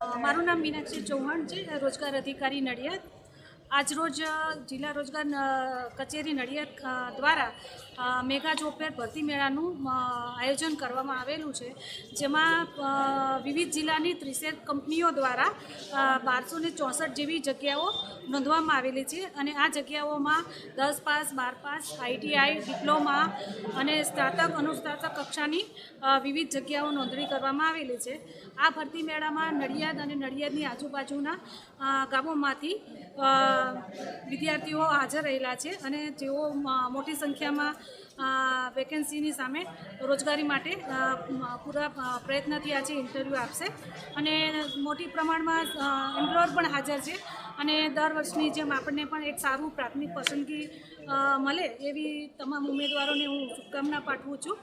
મારું નામ મીનાક્ષી ચૌહાણ છે, રોજગાર અધિકારી નડિયાદ. આજરોજ જિલ્લા રોજગાર કચેરી નડિયાદ દ્વારા મેગા જોબ ફેર ભરતી મેળાનું આયોજન કરવામાં આવેલું છે. જેમાં વિવિધ જિલ્લાની ત્રીસેક કંપનીઓ દ્વારા બારસો ને ચોસઠ જેવી જગ્યાઓ નોંધવામાં આવેલી છે અને આ જગ્યાઓમાં દસ પાસ, બાર પાસ, આઈટીઆઈ, ડિપ્લોમા અને સ્નાતક અનુસ્નાતક કક્ષાની વિવિધ જગ્યાઓ નોંધણી કરવામાં આવેલી છે. આ ભરતી મેળામાં નડિયાદ અને નડિયાદની આજુબાજુના ગામોમાંથી વિદ્યાર્થીઓ હાજર રહેલા છે અને જેઓ મોટી સંખ્યામાં વેકેન્સીની સામે રોજગારી માટે પૂરા પ્રયત્નથી આજે ઇન્ટરવ્યૂ આપશે. અને મોટી પ્રમાણમાં એમ્પ્લોયર પણ હાજર છે અને દર વર્ષની જેમ આપણને પણ એક સારું પ્રાથમિક પસંદગી મળે એવી તમામ ઉમેદવારોને હું શુભકામના પાઠવું છું.